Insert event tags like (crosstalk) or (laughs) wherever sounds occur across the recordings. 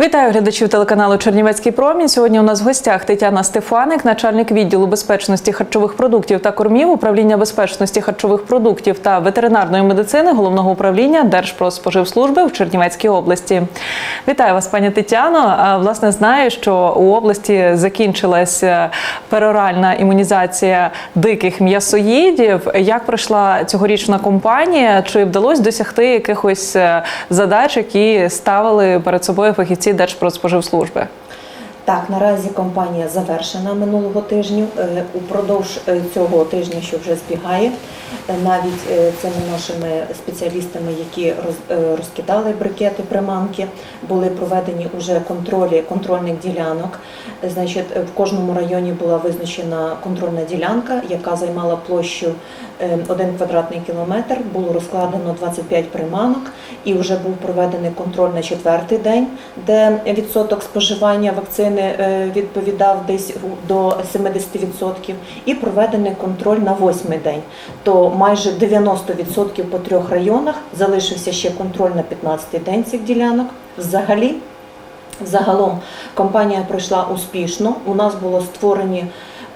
Вітаю глядачів телеканалу Чернівецький промінь. Сьогодні у нас в гостях Тетяна Стефаник, начальник відділу безпечності харчових продуктів та кормів, управління безпечності харчових продуктів та ветеринарної медицини головного управління Держпродспоживслужби в Чернівецькій області. Вітаю вас, пані Тетяно. Власне, знаю, що у області закінчилася пероральна імунізація диких м'ясоїдів. Як пройшла цьогорічна кампанія? Чи вдалося досягти якихось е, задач, які ставили перед собою фахівці Держпродспоживслужби? Так, наразі кампанія завершена минулого тижня. Е, Упродовж е, цього тижня, що вже збігає, е, навіть цими нашими спеціалістами, які розкидали брикети, приманки, були проведені уже контролі контрольних ділянок. Значить, в кожному районі була визначена контрольна ділянка, яка займала площу 1 квадратний кілометр. Було розкладено 25 приманок, і вже був проведений контроль на четвертий день, де відсоток споживання вакцини е, відповідав десь до 70%, і проведений контроль на восьмий день. То майже 90% по трьох районах залишився ще контроль на 15-й день цих ділянок. Взагалі, Загалом кампанія пройшла успішно. У нас було створені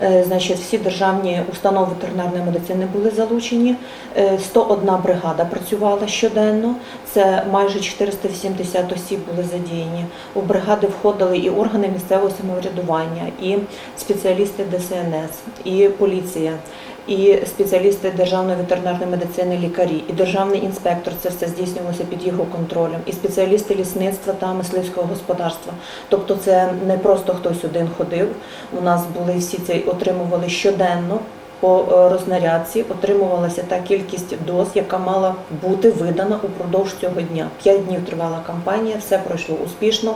е, значить, всі державні установи ветеринарної медицини були залучені. Е, 101 бригада працювала щоденно. Це майже 480 осіб були задіяні. У бригади входили і органи місцевого самоврядування, і спеціалісти ДСНС, і поліція. І спеціалісти державної ветеринарної медицини, лікарі, і державний інспектор це все здійснювалося під його контролем, і спеціалісти лісництва та мисливського господарства. Тобто, це не просто хтось один ходив. У нас були всі ці отримували щоденно по е, рознарядці, отримувалася та кількість доз, яка мала бути видана упродовж цього дня. П'ять днів тривала кампанія, все пройшло успішно.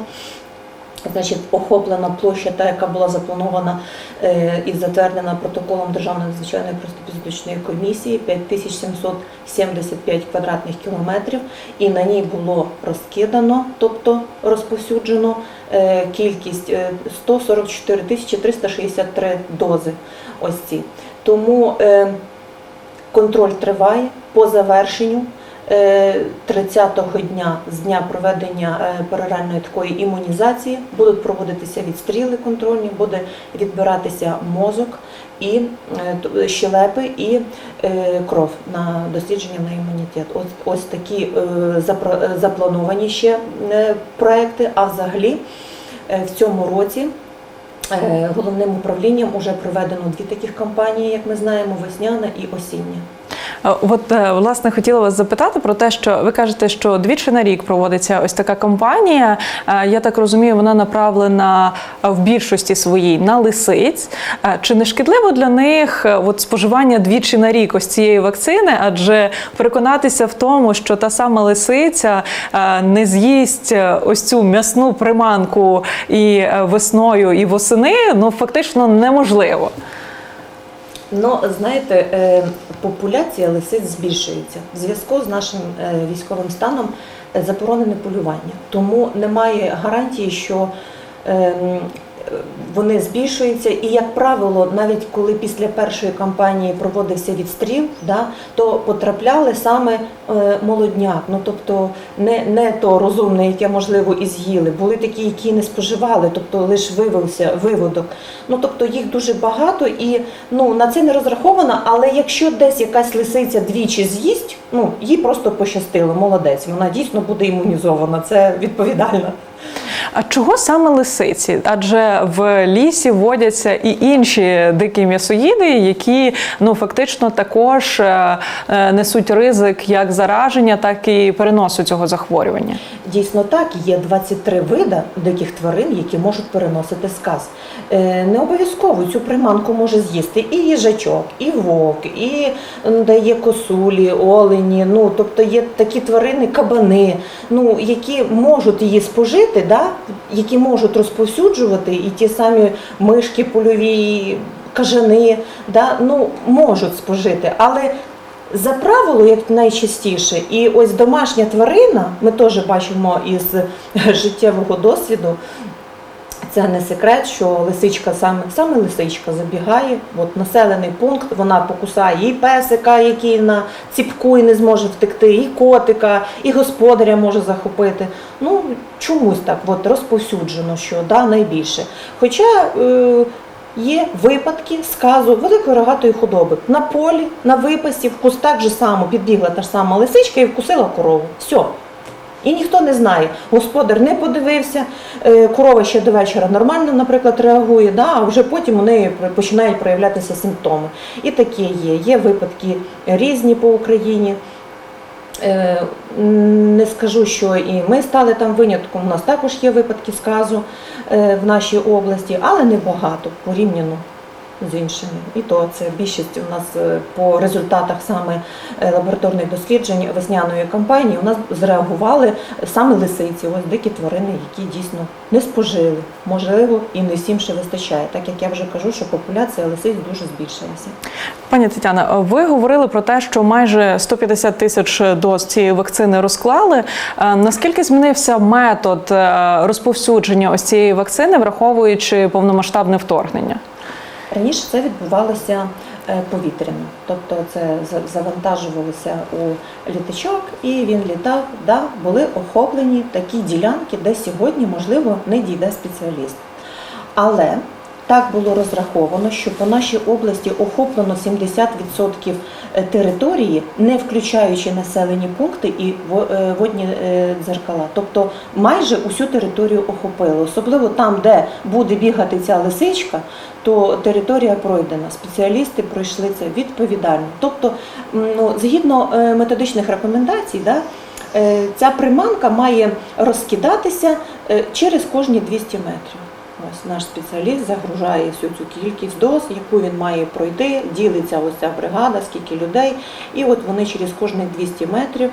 Значить, охоплена площа, та яка була запланована е, і затверджена протоколом Державної надзвичайної протипізотичної комісії 5775 квадратних кілометрів, і на ній було розкидано, тобто розповсюджено е, кількість е, 144 тисячі 363 дози. Ось ці. Тому е, контроль триває по завершенню. Е, 30-го дня з дня проведення е, пероральної такої імунізації будуть проводитися відстріли контрольні, буде відбиратися мозок і е, щелепи і е, кров на дослідження на імунітет. Ось, ось такі е, е, заплановані ще е, проекти. А взагалі е, в цьому році е, головним управлінням вже проведено дві таких кампанії, як ми знаємо, весняна і осіння. Е, От е, власне хотіла вас запитати про те, що ви кажете, що двічі на рік проводиться ось така кампанія. Е, Я так розумію, вона направлена в більшості своїй на лисиць. Чи не шкідливо для них от споживання двічі на рік ось цієї вакцини? Адже переконатися в тому, що та сама лисиця не з'їсть ось цю м'ясну приманку і весною, і восени, ну фактично неможливо. Ну, знаєте, е, популяція лисиць збільшується. В зв'язку з нашим е, військовим станом е, заборонене полювання. Тому немає гарантії, що ем, вони збільшуються. І, як правило, навіть коли після першої кампанії проводився відстріл, да, то потрапляли саме е, молодняк. Ну, тобто не, не то розумне, яке можливо і з'їли. Були такі, які не споживали, тобто лише вивився виводок. Ну тобто їх дуже багато і ну на це не розраховано. Але якщо десь якась лисиця двічі з'їсть, ну їй просто пощастило, молодець. Вона дійсно буде імунізована. Це відповідально. А чого саме лисиці? Адже в лісі водяться і інші дикі м'ясоїди, які ну фактично також е, е, несуть ризик як зараження, так і переносу цього захворювання. Дійсно так, є 23 вида диких тварин, які можуть переносити сказ. Е, Не обов'язково цю приманку може з'їсти і їжачок, і вовк, і м, де є косулі, олені. Ну тобто є такі тварини, кабани, ну які можуть її спожити, да? Які можуть розповсюджувати, і ті самі мишки польові, кажани, да? ну можуть спожити, але за правило, як найчастіше, і ось домашня тварина, ми теж бачимо із життєвого досвіду, це не секрет, що лисичка саме саме лисичка забігає. От населений пункт, вона покусає і песика, який на ціпку і не зможе втекти, і котика, і господаря може захопити. Ну чомусь так от розповсюджено, що да, найбільше. Хоча е, є випадки сказу великої рогатої худоби на полі, на випасі, в кустах же само підбігла та ж сама лисичка і вкусила корову. Все. І ніхто не знає. Господар не подивився, е, корова ще до вечора нормально, наприклад, реагує, да, а вже потім у неї починають проявлятися симптоми. І таке є. Є випадки різні по Україні. Е, Не скажу, що і ми стали там винятком. У нас також є випадки сказу е, в нашій області, але небагато порівняно з іншими. І то це більшість у нас е, по результатах саме е, лабораторних досліджень весняної кампанії у нас зреагували саме лисиці, ось дикі тварини, які дійсно не спожили. Можливо, і не всім ще вистачає. Так як я вже кажу, що популяція лисиць дуже збільшилася. Пані Тетяна, ви говорили про те, що майже 150 тисяч доз цієї вакцини розклали. Е, Наскільки змінився метод розповсюдження ось цієї вакцини, враховуючи повномасштабне вторгнення? Раніше це відбувалося е, повітряно, тобто це завантажувалося у літачок, і він літав. Да, були охоплені такі ділянки, де сьогодні, можливо, не дійде спеціаліст. Але так було розраховано, що по нашій області охоплено 70% території, не включаючи населені пункти і е, водні е, дзеркала. Тобто майже усю територію охопили. Особливо там, де буде бігати ця лисичка, то територія пройдена. Спеціалісти пройшли це відповідально. Тобто, ну, згідно е, методичних рекомендацій, да, е, ця приманка має розкидатися е, через кожні 200 метрів. Ось наш спеціаліст загружає всю цю кількість доз, яку він має пройти, ділиться ось ця бригада, скільки людей, і от вони через кожних 200 метрів.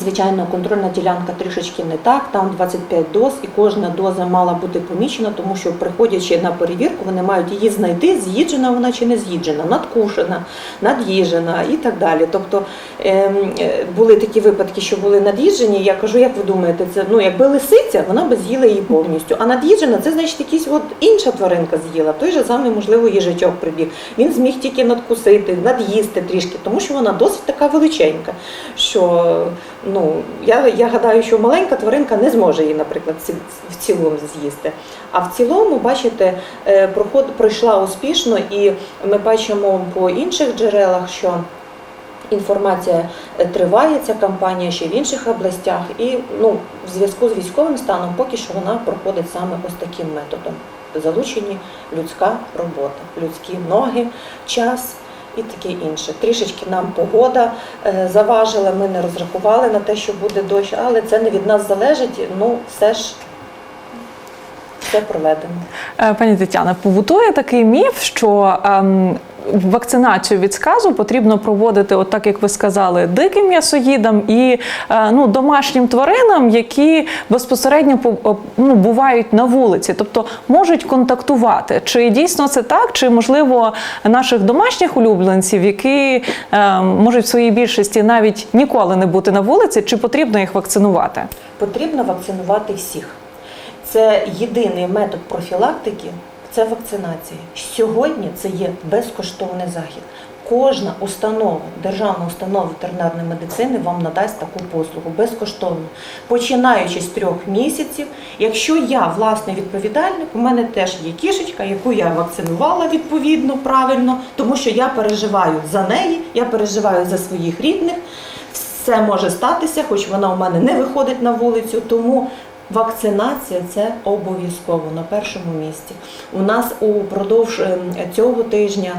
Звичайно, контрольна ділянка трішечки не так, там 25 доз, і кожна доза мала бути помічена, тому що приходячи на перевірку, вони мають її знайти, з'їджена вона чи не з'їджена, надкушена, над'їжена і так далі. Тобто ем, е, були такі випадки, що були над'їжджені. Я кажу, як ви думаєте, це ну якби лисиця, вона би з'їла її повністю. А над'їжджена це значить якась от інша тваринка з'їла. Той же самий, можливо, їжачок прибіг. Він зміг тільки надкусити, над'їсти трішки, тому що вона досить така величенька. Що ну я, я гадаю, що маленька тваринка не зможе її, наприклад, в цілому з'їсти. А в цілому, бачите, е, проход пройшла успішно, і ми бачимо по інших джерелах, що інформація е, триває, ця кампанія ще в інших областях, і ну, в зв'язку з військовим станом поки що вона проходить саме ось таким методом. Залучені людська робота, людські ноги, час і таке інше. Трішечки нам погода е, заважила, ми не розрахували на те, що буде дощ, але це не від нас залежить. Ну, все ж все проведено. Е, Пані Тетяна, побутує такий міф, що ем, вакцинацію від сказу потрібно проводити, от так як ви сказали, диким м'ясоїдам і е, ну, домашнім тваринам, які безпосередньо по- ну, бувають на вулиці, тобто можуть контактувати. Чи дійсно це так, чи можливо наших домашніх улюбленців, які е, можуть в своїй більшості навіть ніколи не бути на вулиці, чи потрібно їх вакцинувати? Потрібно вакцинувати всіх. Це єдиний метод профілактики це вакцинація. Сьогодні це є безкоштовний захід. Кожна установа, державна установа ветеринарної медицини вам надасть таку послугу безкоштовно, починаючи з трьох місяців. Якщо я власний відповідальник, у мене теж є кішечка, яку я вакцинувала відповідно правильно, тому що я переживаю за неї, я переживаю за своїх рідних. Все може статися, хоч вона у мене не виходить на вулицю, тому вакцинація це обов'язково на першому місці. У нас упродовж е, цього тижня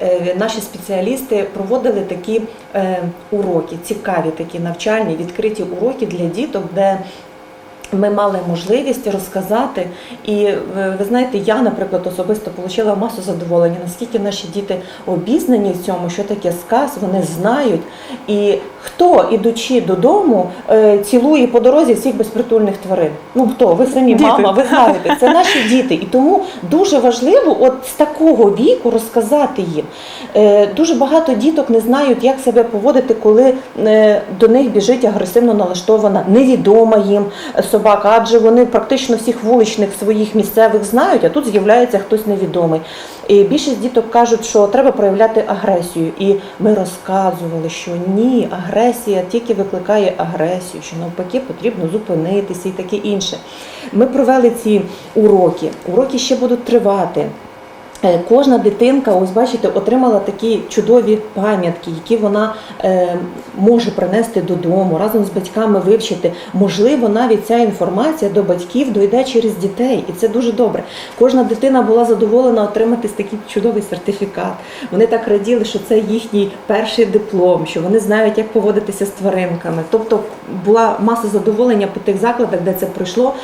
е, наші спеціалісти проводили такі е, уроки, цікаві такі навчальні, відкриті уроки для діток, де ми мали можливість розказати, і ви знаєте, я, наприклад, особисто отримала масу задоволення, наскільки наші діти обізнані в цьому, що таке сказ, вони знають. І хто, ідучи додому, е, цілує по дорозі всіх безпритульних тварин. Ну хто? Ви самі, Діти. мама, ви знаєте, це (laughs) наші діти. І тому дуже важливо от з такого віку розказати їм. Е, Дуже багато діток не знають, як себе поводити, коли е, до них біжить агресивно налаштована, невідома їм собака. собака, адже вони практично всіх вуличних своїх місцевих знають, а тут з'являється хтось невідомий. І більшість діток кажуть, що треба проявляти агресію. І ми розказували, що ні, агресія тільки викликає агресію, що навпаки потрібно зупинитися і таке інше. Ми провели ці уроки. Уроки ще будуть тривати. Е, Кожна дитинка, ось бачите, отримала такі чудові пам'ятки, які вона е, може принести додому, разом з батьками вивчити. Можливо, навіть ця інформація до батьків дойде через дітей, і це дуже добре. Кожна дитина була задоволена отримати такий чудовий сертифікат. Вони так раділи, що це їхній перший диплом, що вони знають, як поводитися з тваринками. Тобто була маса задоволення по тих закладах, де це пройшло,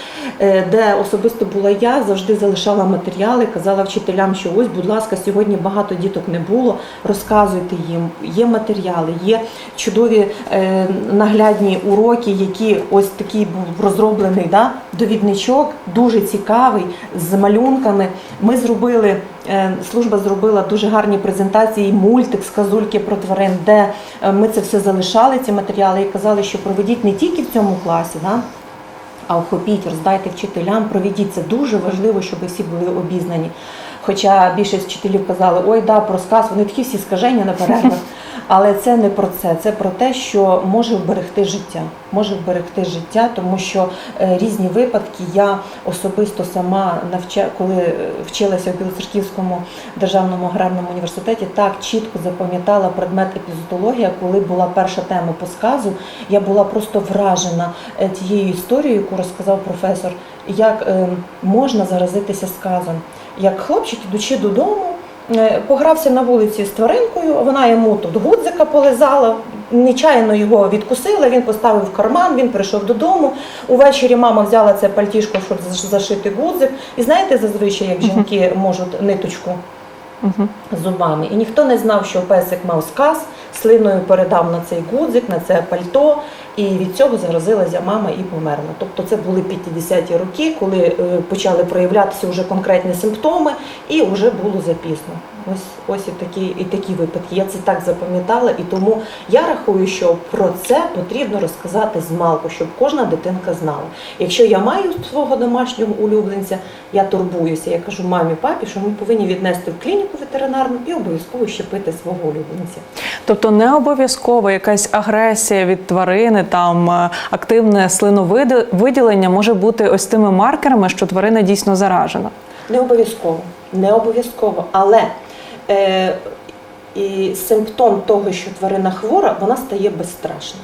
е, де особисто була я, завжди залишала матеріали, казала вчителям, що ось, будь ласка, сьогодні багато діток не було. Розказуйте їм. Є матеріали, є чудові е, наглядні уроки, які ось такий був розроблений да, довідничок, дуже цікавий, з малюнками. Ми зробили. е, Служба зробила дуже гарні презентації, мультик з казульки про тварин, де е, ми це все залишали, ці матеріали, і казали, що проведіть не тільки в цьому класі, да, а охопіть, роздайте вчителям, проведіть це дуже важливо, щоб всі були обізнані. Хоча більшість вчителів казали, ой, да, про сказ, вони такі всі скажені на перервах. (laughs) Але це не про це, це про те, що може вберегти життя. Може вберегти життя, тому що е, різні випадки я особисто сама навча, коли е, вчилася в Білоцерківському державному аграрному університеті, так чітко запам'ятала предмет епізотологія, коли була перша тема по сказу. Я була просто вражена е, тією історією, яку розказав професор, як е, можна заразитися сказом. Як хлопчик, ідучи додому, е, погрався на вулиці з тваринкою, вона йому тут гудзика полизала, нечайно його відкусила, він поставив в карман, він прийшов додому. Увечері мама взяла це пальтішко, щоб зашити гудзик. І знаєте, зазвичай, як жінки можуть ниточку зубами. І ніхто не знав, що песик мав сказ, слиною передав на цей гудзик, на це пальто, і від цього заразилася мама і померла. Тобто це були 50-ті роки, коли е, почали проявлятися вже конкретні симптоми, і вже було запізно. Ось ось і такі, і такі випадки. Я це так запам'ятала, і тому я рахую, що про це потрібно розказати з малку, щоб кожна дитинка знала. Якщо я маю свого домашнього улюбленця, я турбуюся. Я кажу мамі, папі, що ми повинні віднести в клініку ветеринарну і обов'язково щепити свого улюбленця. Тобто не обов'язково якась агресія від тварини, там е, активне слиновиділення може бути ось тими маркерами, що тварина дійсно заражена. Не обов'язково, не обов'язково, але е, і симптом того, що тварина хвора, вона стає безстрашна.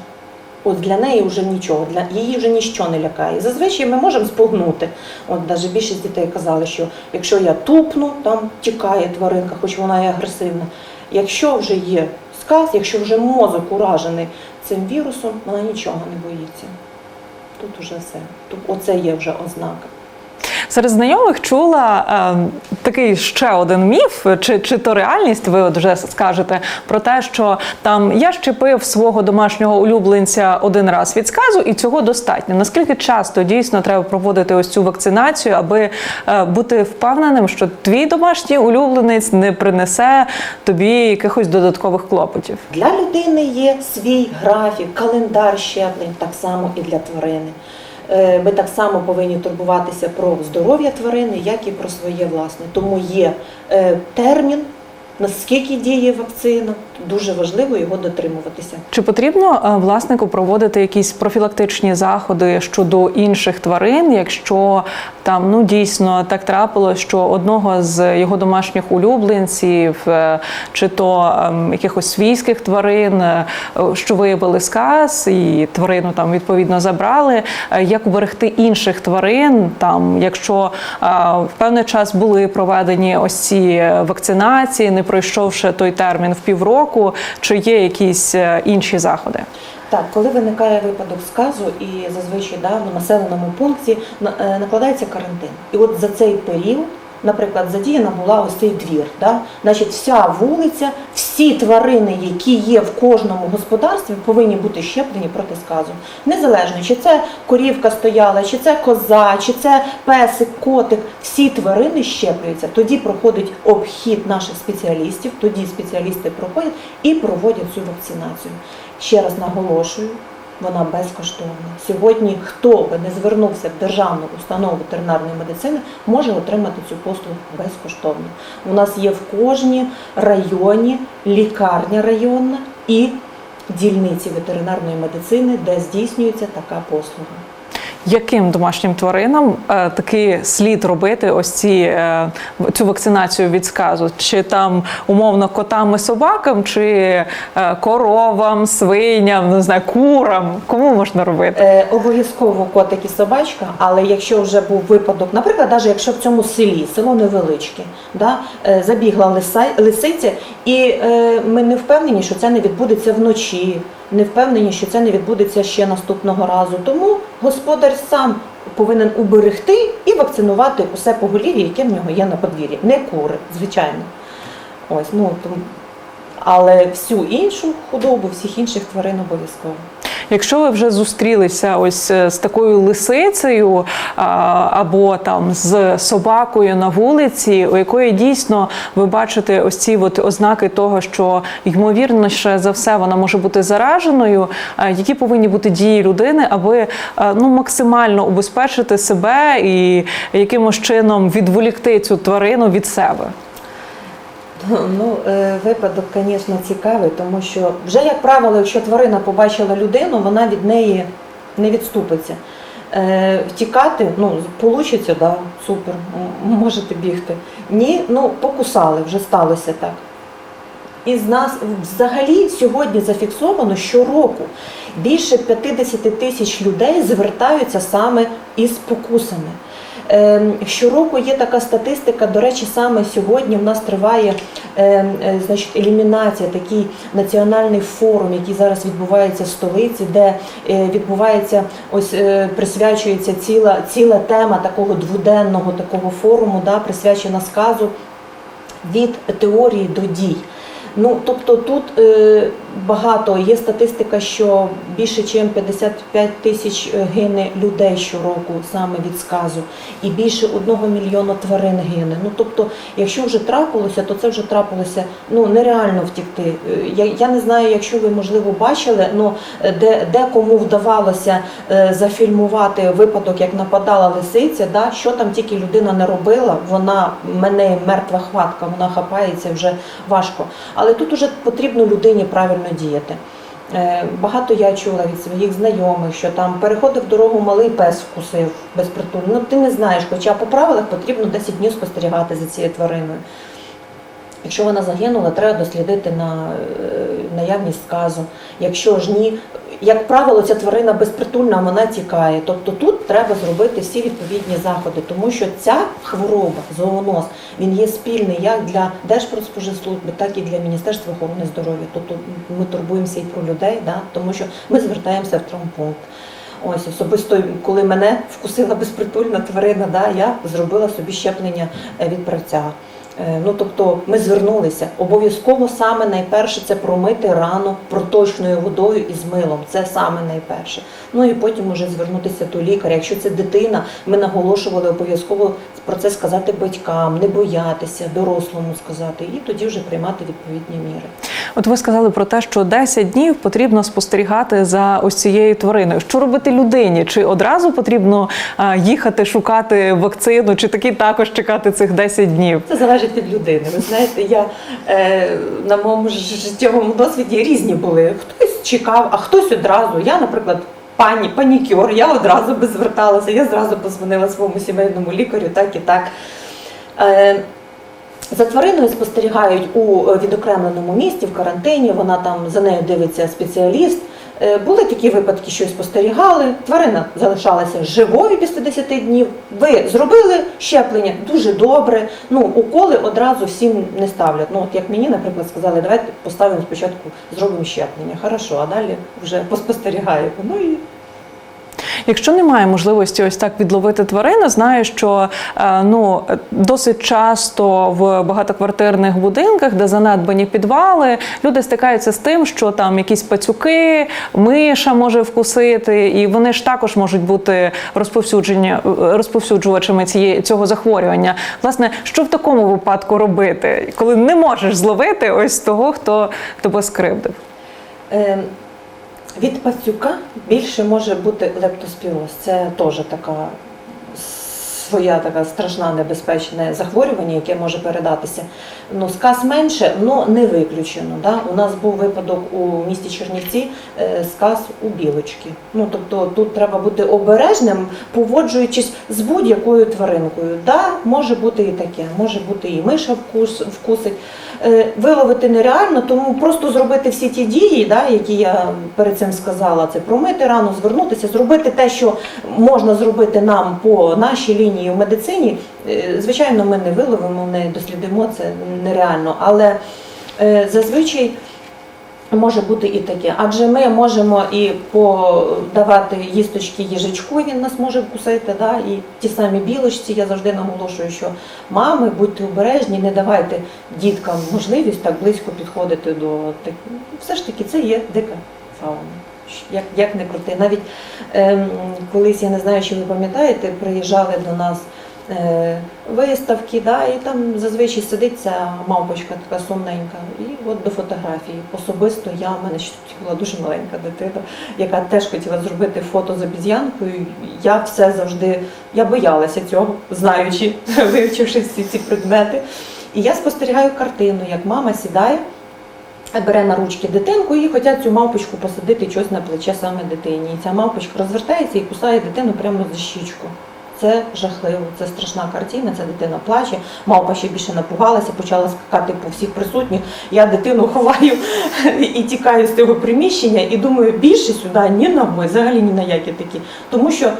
От для неї вже нічого, для її вже ніщо не лякає. Зазвичай ми можемо спугнути. От навіть більшість дітей казали, що якщо я тупну, там тікає тваринка, хоч вона і агресивна. Якщо вже є сказ, якщо вже мозок уражений цим вірусом, вона нічого не боїться. Тут уже все. Тут оце є вже ознака. Серед знайомих чула е, такий ще один міф, чи, чи то реальність, ви от вже скажете про те, що там я щепив свого домашнього улюбленця один раз від сказу, і цього достатньо. Наскільки часто дійсно треба проводити ось цю вакцинацію, аби е, бути впевненим, що твій домашній улюбленець не принесе тобі якихось додаткових клопотів? Для людини є свій графік, календар щеплень, так само і для тварини. Е, Ми так само повинні турбуватися про здоров'я тварини, як і про своє власне. Тому є е, термін, наскільки діє вакцина, дуже важливо його дотримуватися. Чи потрібно е, власнику проводити якісь профілактичні заходи щодо інших тварин, якщо там ну дійсно так трапилось, що одного з його домашніх улюбленців, е, чи то ем, якихось свійських тварин, е, що виявили сказ, і тварину там відповідно забрали. Як уберегти інших тварин, там, якщо в певний час були проведені ось ці вакцинації, не пройшовши той термін в півроку, чи є якісь е, інші заходи? Так, коли виникає випадок сказу, і зазвичай да, в населеному пункті е, накладається карантин. І от за цей період, наприклад, задіяна була ось цей двір. Да? Значить, вся вулиця, всі тварини, які є в кожному господарстві, повинні бути щеплені проти сказу. Незалежно, чи це корівка стояла, чи це коза, чи це песик, котик, всі тварини щеплюються. Тоді проходить обхід наших спеціалістів, тоді спеціалісти проходять і проводять цю вакцинацію. Ще раз наголошую, вона безкоштовна. Сьогодні, хто би не звернувся в державну установу ветеринарної медицини, може отримати цю послугу безкоштовно. У нас є в кожній районі лікарня районна і дільниці ветеринарної медицини, де здійснюється така послуга. Яким домашнім тваринам е, таки слід робити ось ці, е, цю вакцинацію від сказу? Чи там умовно котам і собакам, чи е, коровам, свиням, не знаю, курам? Кому можна робити? Е, обов'язково котик і собачка, але якщо вже був випадок, наприклад, навіть якщо в цьому селі, село невеличке, да, е, забігла лиса, лисиця, і е, ми не впевнені, що це не відбудеться вночі, не впевнені, що це не відбудеться ще наступного разу. Тому господар сам повинен уберегти і вакцинувати усе поголів'я, яке в нього є на подвір'ї. Не кури, звичайно. Ось, ну, тому, але всю іншу худобу, всіх інших тварин обов'язково. Якщо ви вже зустрілися ось е, з такою лисицею або там з собакою на вулиці, у якої дійсно ви бачите ось ці от ознаки того, що ймовірніше за все вона може бути зараженою, які повинні бути дії людини, аби ну максимально убезпечити себе і якимось чином відволікти цю тварину від себе. (laughs) Ну, е, випадок, звісно, цікавий, тому що вже, як правило, якщо тварина побачила людину, вона від неї не відступиться. Е, Втікати, ну, получиться, да, супер, можете бігти. Ні, ну покусали, вже сталося так. І з нас взагалі сьогодні зафіксовано щороку більше 50 тисяч людей звертаються саме із покусами. Ем, Щороку є така статистика. До речі, саме сьогодні в нас триває ем, е, значить, елімінація, такий національний форум, який зараз відбувається в столиці, де е, відбувається ось е, присвячується ціла ціла тема такого дводенного такого форуму, да, присвячена сказу від теорії до дій. Ну, тобто тут е, багато є статистика, що більше ніж 55 тисяч е, гине людей щороку саме від сказу, і більше одного мільйона тварин гине. Ну тобто, якщо вже трапилося, то це вже трапилося ну нереально втікти. Е, Я, я не знаю, якщо ви можливо бачили, ну е, де, де кому вдавалося е, зафільмувати випадок, як нападала лисиця, да, що там тільки людина не робила, вона мене мертва хватка, вона хапається вже важко. Але тут уже потрібно людині правильно діяти. Е, Багато я чула від своїх знайомих, що там переходив дорогу малий пес вкусив безпритульно. Ну ти не знаєш, хоча по правилах потрібно 10 днів спостерігати за цією твариною. Якщо вона загинула, треба дослідити на е, наявність сказу. Якщо ж ні, як правило, ця тварина безпритульна, вона тікає. Тобто тут треба зробити всі відповідні заходи, тому що ця хвороба, зооноз, він є спільний як для Держпродспоживслужби, так і для Міністерства охорони здоров'я. Тобто ми турбуємося і про людей, да? тому що ми звертаємося в травмпункт. Ось особисто, коли мене вкусила безпритульна тварина, да, я зробила собі щеплення е, від правця. Е, Ну, тобто ми звернулися. Обов'язково саме найперше це промити рану проточною водою і з милом. Це саме найперше. Ну і потім уже звернутися до лікаря. Якщо це дитина, ми наголошували обов'язково про це сказати батькам, не боятися, дорослому сказати, і тоді вже приймати відповідні міри. От ви сказали про те, що 10 днів потрібно спостерігати за ось цією твариною. Що робити людині? Чи одразу потрібно їхати шукати вакцину, чи таки також чекати цих 10 днів? Це залежить від людини. Ви знаєте, я е, на моєму життєвому досвіді різні були. Хтось чекав, а хтось одразу. Я, наприклад, пані, панікюр, я одразу би зверталася, я зразу позвонила своєму сімейному лікарю, так і так. Е, за твариною спостерігають у відокремленому місті, в карантині, вона там за нею дивиться спеціаліст. Е, Були такі випадки, що спостерігали. Тварина залишалася живою після 10 днів. Ви зробили щеплення дуже добре. Ну, уколи одразу всім не ставлять. Ну, от як мені, наприклад, сказали, давайте поставимо спочатку, зробимо щеплення. Хорошо, а далі вже поспостерігаємо. Ну і Якщо немає можливості ось так відловити тварину, знаю, що е, ну досить часто в багатоквартирних будинках, де занедбані підвали, люди стикаються з тим, що там якісь пацюки, миша може вкусити, і вони ж також можуть бути розповсюдження розповсюджувачами цієї цього захворювання. Власне, що в такому випадку робити, коли не можеш зловити ось того, хто тебе скривдив? Е, Від пацюка більше може бути лептоспіроз. Це теж така своя така страшна небезпечне захворювання, яке може передатися. Ну, сказ менше, але не виключено. Да? У нас був випадок у місті Чернівці, е, сказ у білочки. Ну, тобто тут треба бути обережним, поводжуючись з будь-якою тваринкою. Да, може бути і таке, може бути і миша вкус, вкусить. Е, Виловити нереально, тому просто зробити всі ті дії, да, які я перед цим сказала, це промити рану, звернутися, зробити те, що можна зробити нам по нашій лінії в медицині. Е, Звичайно, ми не виловимо, не дослідимо це нереально, але е, зазвичай. Може бути і таке, адже ми можемо і подавати їсточки їжачку, він нас може вкусити, да? і ті самі білочці. Я завжди наголошую, що мами, будьте обережні, не давайте діткам можливість так близько підходити до так. Все ж таки, це є дика фауна. Як, як не крути. Навіть ем, колись, я не знаю, чи ви пам'ятаєте, приїжджали до нас виставки, да, і там зазвичай сидить ця така сумненька. І от до фотографії. Особисто я, в мене ще була дуже маленька дитина, яка теж хотіла зробити фото з обіз'янкою. Я все завжди я боялася цього, знаючи, (laughs) вивчивши всі ці предмети. І я спостерігаю картину, як мама сідає. Бере на ручки дитинку і хочуть цю мавпочку посадити щось на плече саме дитині. І ця мавпочка розвертається і кусає дитину прямо за щічку. Це жахливо, це страшна картина, ця дитина плаче, мавпа ще більше напугалася, почала скакати по всіх присутніх. Я дитину ховаю і тікаю з цього приміщення і думаю, більше сюди ні ногою, взагалі ні на які такі. Тому що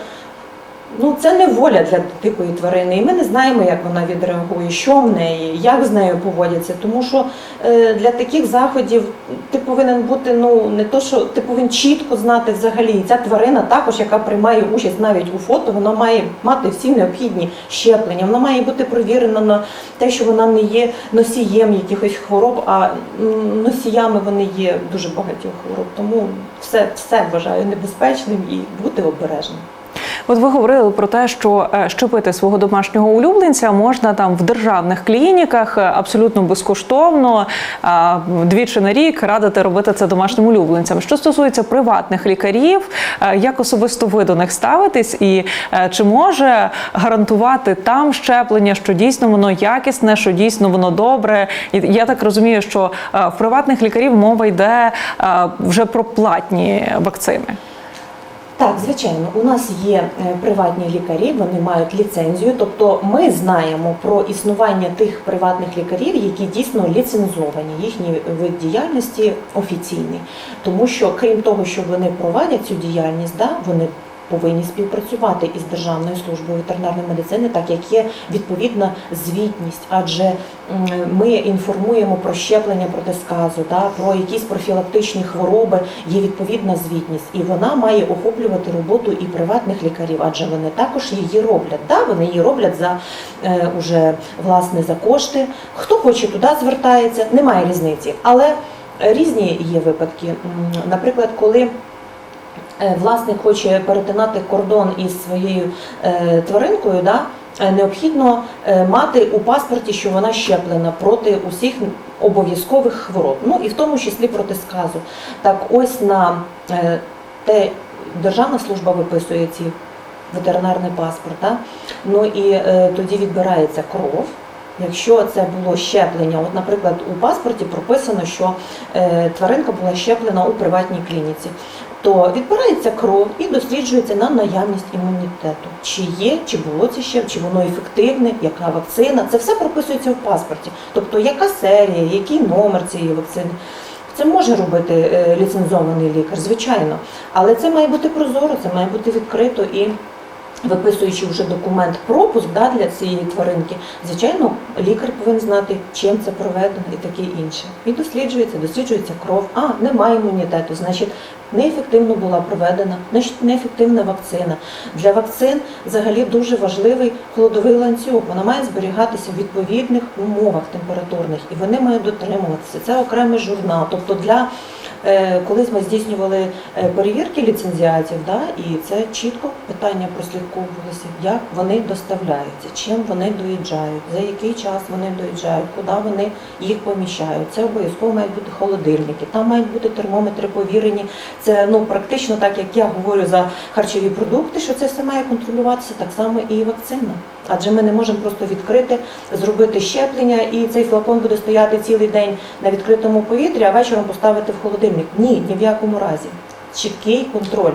ну, це не воля для дикої тварини, і ми не знаємо, як вона відреагує, що в неї, як з нею поводяться. Тому що е, для таких заходів ти повинен бути ну не то, що ти повинен чітко знати взагалі. І ця тварина також, яка приймає участь навіть у фото, вона має мати всі необхідні щеплення. Вона має бути провірена на те, що вона не є носієм якихось хвороб, а носіями вони є дуже багатьох хвороб. Тому все, все вважаю небезпечним і бути обережним. От ви говорили про те, що е, щепити свого домашнього улюбленця можна там в державних клініках е, абсолютно безкоштовно, двічі на рік радити робити це домашнім улюбленцям. Що стосується приватних лікарів, е, як особисто ви до них ставитесь, і е, чи може гарантувати там щеплення, що дійсно воно якісне, що дійсно воно добре? І я так розумію, що е, в приватних лікарів мова йде е, вже про платні вакцини. Так, звичайно, у нас є е, приватні лікарі, вони мають ліцензію. Тобто ми знаємо про існування тих приватних лікарів, які дійсно ліцензовані, їхній вид діяльності офіційний. Тому що крім того, що вони проводять цю діяльність, да, вони повинні співпрацювати із Державною службою ветеринарної медицини, так як є відповідна звітність, адже ми інформуємо про щеплення проти сказу, да, про якісь профілактичні хвороби, є відповідна звітність, і вона має охоплювати роботу і приватних лікарів, адже вони також її роблять. Да, вони її роблять за е, уже власне за кошти. Хто хоче туди звертається, немає різниці, але різні є випадки. Наприклад, коли власник хоче перетинати кордон із своєю е, тваринкою, да, е, необхідно е, мати у паспорті, що вона щеплена проти усіх обов'язкових хвороб, ну і в тому числі проти сказу. Так ось на е, те Державна служба виписує ці ветеринарний паспорт, да? ну і е, тоді відбирається кров. Якщо це було щеплення, от, наприклад, у паспорті прописано, що е, тваринка була щеплена у приватній клініці, то відбирається кров і досліджується на наявність імунітету. Чи є, чи було це ще, чи воно ефективне, яка вакцина. Це все прописується в паспорті. Тобто, яка серія, який номер цієї вакцини. Це може робити е, ліцензований лікар, звичайно, але це має бути прозоро, це має бути відкрито і виписуючи вже документ пропуск да, для цієї тваринки, звичайно, лікар повинен знати, чим це проведено і таке інше. І досліджується, досліджується кров. А, немає імунітету, значить, неефективно була проведена, значить, неефективна вакцина. Для вакцин взагалі дуже важливий холодовий ланцюг. Вона має зберігатися в відповідних умовах температурних, і вони мають дотримуватися. Це окремий журнал. Тобто для Колись ми здійснювали е, перевірки ліцензіатів, да, і це чітко питання прослідковувалося, як вони доставляються, чим вони доїжджають, за який час вони доїжджають, куди вони їх поміщають. Це обов'язково мають бути холодильники, там мають бути термометри повірені. Це ну практично так, як я говорю за харчові продукти, що це все має контролюватися, так само і вакцина. Адже ми не можемо просто відкрити, зробити щеплення, і цей флакон буде стояти цілий день на відкритому повітрі, а вечором поставити в холодильник. Ні, ні в якому разі. Чіткий контроль.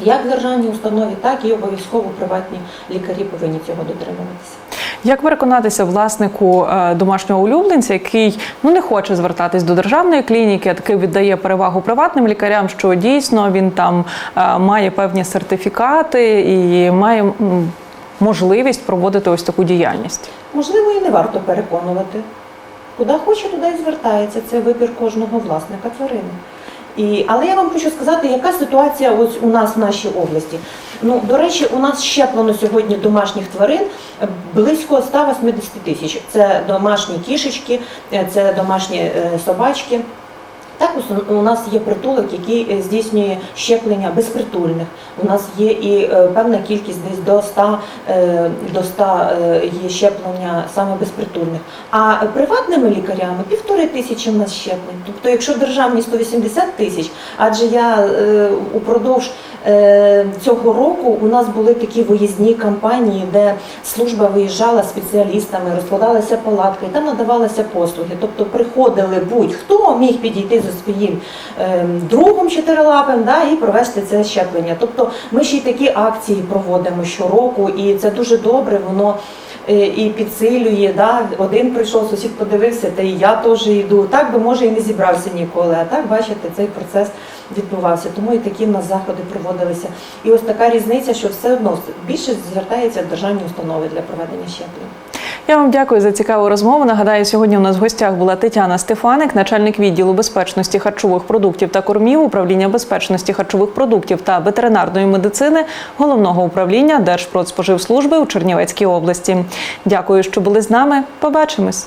Як в державній установі, так і обов'язково приватні лікарі повинні цього дотримуватися. Як переконатися власнику е, домашнього улюбленця, який ну не хоче звертатись до державної клініки, а таки віддає перевагу приватним лікарям, що дійсно він там е, має певні сертифікати і має можливість проводити ось таку діяльність? Можливо, і не варто переконувати. Куди хоче, туди і звертається. Це вибір кожного власника тварини. І, але я вам хочу сказати, яка ситуація ось у нас в нашій області. Ну, до речі, у нас щеплено сьогодні домашніх тварин близько 180 тисяч. Це домашні кішечки, це домашні е, собачки. Також у нас є притулок, який е, здійснює щеплення безпритульних. У нас є і е, певна кількість десь до 100, е, до 100 е, є щеплення саме безпритульних. А приватними лікарями півтори тисячі в нас щеплень. Тобто, якщо державні 180 тисяч, адже я упродовж цього року у нас були такі виїзні кампанії, де служба виїжджала спеціалістами, розкладалися палатки, там надавалися послуги. Тобто приходили будь-хто міг підійти за своїм е, другом чотирилапим да, і провести це щеплення. Тобто ми ще й такі акції проводимо щороку, і це дуже добре, воно. е, І підсилює, да? один прийшов, сусід подивився, та і я теж йду. Так би може і не зібрався ніколи. А так бачите, цей процес відбувався. Тому і такі в нас заходи проводилися. І ось така різниця, що все одно більше звертається державні установи для проведення щеплень. Я вам дякую за цікаву розмову. Нагадаю, сьогодні у нас в гостях була Тетяна Стефаник, начальник відділу безпечності харчових продуктів та кормів, управління безпечності харчових продуктів та ветеринарної медицини головного управління Держпродспоживслужби у Чернівецькій області. Дякую, що були з нами. Побачимось.